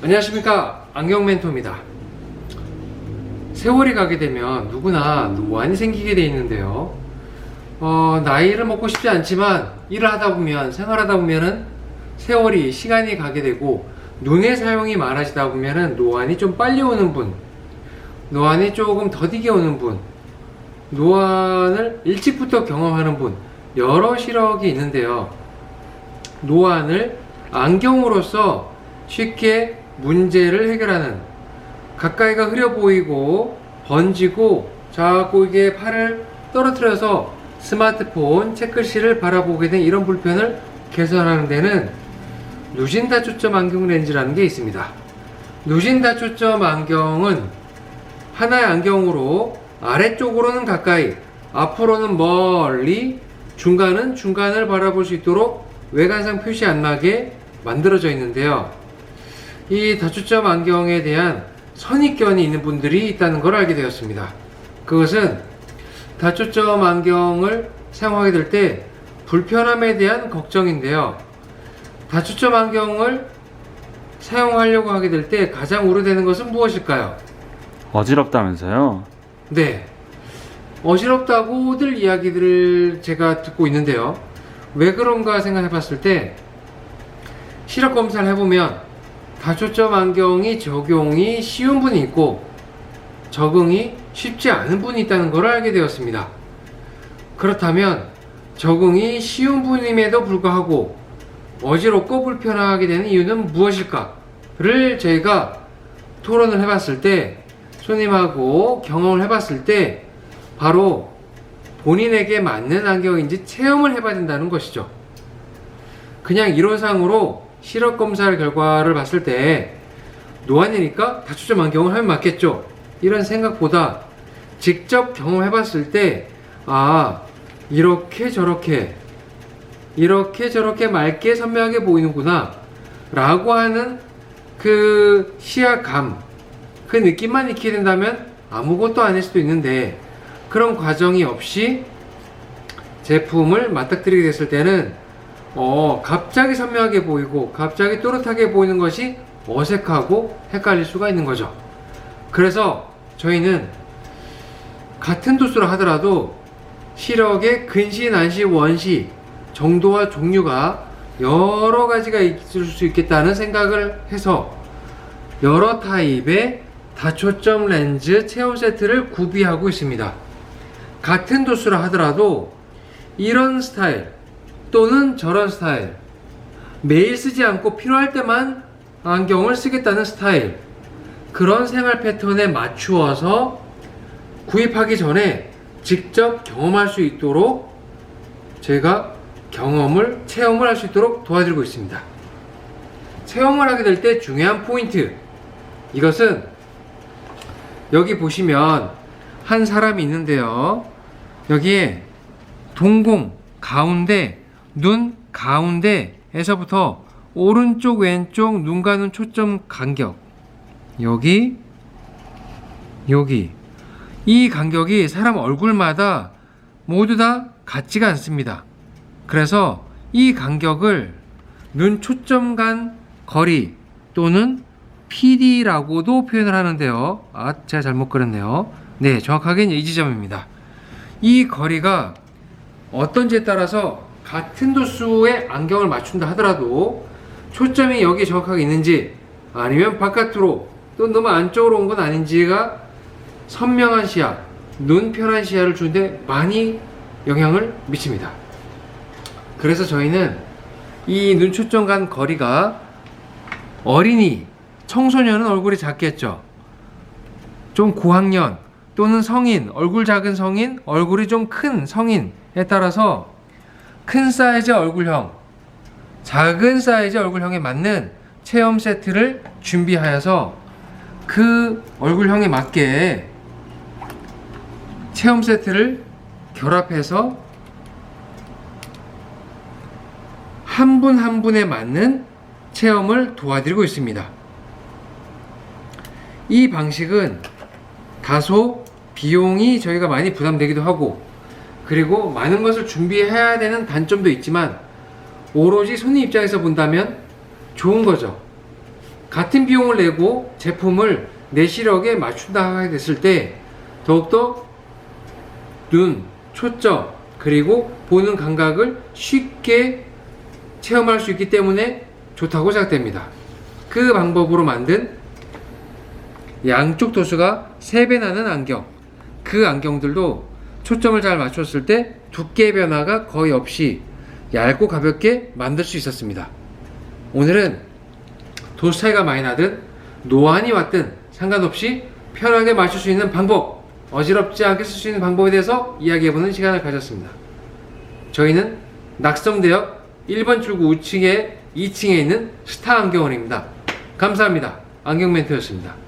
안녕하십니까? 안경 멘토입니다. 세월이 가게 되면 누구나 노안이 생기게 돼 있는데요. 어, 나이를 먹고 싶지 않지만 일을 하다 보면 생활하다 보면은 세월이 시간이 가게 되고 눈의 사용이 많아지다 보면은 노안이 좀 빨리 오는 분 노안이 조금 더디게 오는 분 노안을 일찍부터 경험하는 분 여러 시력이 있는데요. 노안을 안경으로서 쉽게 문제를 해결하는 가까이가 흐려 보이고 번지고 자꾸 이게 팔을 떨어뜨려서 스마트폰 체크실을 바라보게 된 이런 불편을 개선하는 데는 누진 다초점 안경 렌즈라는 게 있습니다. 누진 다초점 안경은 하나의 안경으로 아래쪽으로는 가까이 앞으로는 멀리 중간은 중간을 바라볼 수 있도록 외관상 표시 안 나게 만들어져 있는데요. 이 다초점 안경에 대한 선입견이 있는 분들이 있다는 걸 알게 되었습니다. 그것은 다초점 안경을 사용하게 될 때 불편함에 대한 걱정인데요. 다초점 안경을 사용하려고 하게 될 때 가장 우려되는 것은 무엇일까요? 어지럽다면서요? 네. 어지럽다고들 이야기들을 제가 듣고 있는데요. 왜 그런가 생각해 봤을 때 시력 검사를 해보면 다초점 안경이 적용이 쉬운 분이 있고 적응이 쉽지 않은 분이 있다는 걸 알게 되었습니다. 그렇다면 적응이 쉬운 분임에도 불구하고 어지럽고 불편하게 되는 이유는 무엇일까를 저희가 토론을 해봤을 때 손님하고 경험을 해봤을 때 바로 본인에게 맞는 안경인지 체험을 해봐야 된다는 것이죠. 그냥 이론상으로 시력 검사 결과를 봤을 때 노안이니까 다초점 안경을 하면 맞겠죠. 이런 생각보다 직접 경험해봤을 때 아, 이렇게 저렇게 이렇게 저렇게 맑게 선명하게 보이는구나 라고 하는 그 시야감 그 느낌만 익히게 된다면 아무것도 아닐 수도 있는데 그런 과정이 없이 제품을 맞닥뜨리게 됐을 때는 어, 갑자기 선명하게 보이고 갑자기 또렷하게 보이는 것이 어색하고 헷갈릴 수가 있는 거죠. 그래서 저희는 같은 도수로 하더라도 시력의 근시, 난시, 원시 정도와 종류가 여러 가지가 있을 수 있겠다는 생각을 해서 여러 타입의 다초점 렌즈 체험 세트를 구비하고 있습니다. 같은 도수라 하더라도 이런 스타일 또는 저런 스타일 매일 쓰지 않고 필요할 때만 안경을 쓰겠다는 스타일 그런 생활 패턴에 맞추어서 구입하기 전에 직접 경험할 수 있도록 제가 경험을 체험을 할 수 있도록 도와드리고 있습니다. 체험을 하게 될 때 중요한 포인트 이것은 여기 보시면 한 사람이 있는데요. 여기에 동공 가운데 눈 가운데에서부터 오른쪽 왼쪽 눈 초점 간격 여기 여기 이 간격이 사람 얼굴마다 모두 다 같지가 않습니다. 그래서 이 간격을 눈 초점 간 거리 또는 PD라고도 표현을 하는데요. 아, 제가 잘못 그렸네요. 네, 정확하게는 이 지점입니다. 이 거리가 어떤지에 따라서 같은 도수의 안경을 맞춘다 하더라도 초점이 여기에 정확하게 있는지 아니면 바깥으로 또 너무 안쪽으로 온 건 아닌지가 선명한 시야, 눈 편한 시야를 주는데 많이 영향을 미칩니다. 그래서 저희는 이 눈 초점 간 거리가 어린이, 청소년은 얼굴이 작겠죠. 좀 고학년 또는 성인, 얼굴 작은 성인, 얼굴이 좀 큰 성인에 따라서 큰 사이즈 얼굴형, 작은 사이즈 얼굴형에 맞는 체험 세트를 준비하여서 그 얼굴형에 맞게 체험 세트를 결합해서 한 분한 분에 맞는 체험을 도와드리고 있습니다. 이 방식은 다소 비용이 저희가 많이 부담되기도 하고 그리고 많은 것을 준비해야 되는 단점도 있지만 오로지 손님 입장에서 본다면 좋은 거죠. 같은 비용을 내고 제품을 내 시력에 맞춘다 하게 됐을 때 더욱더 눈, 초점, 그리고 보는 감각을 쉽게 체험할 수 있기 때문에 좋다고 생각됩니다. 그 방법으로 만든 양쪽 도수가 3배 나는 안경. 그 안경들도 초점을 잘 맞췄을 때 두께 변화가 거의 없이 얇고 가볍게 만들 수 있었습니다. 오늘은 도수 차이가 많이 나든 노안이 왔든 상관없이 편하게 맞출 수 있는 방법, 어지럽지 않게 쓸 수 있는 방법에 대해서 이야기해보는 시간을 가졌습니다. 저희는 낙성대역 1번 출구 우측에 2층에 있는 스타 안경원입니다. 감사합니다. 안경 멘트였습니다.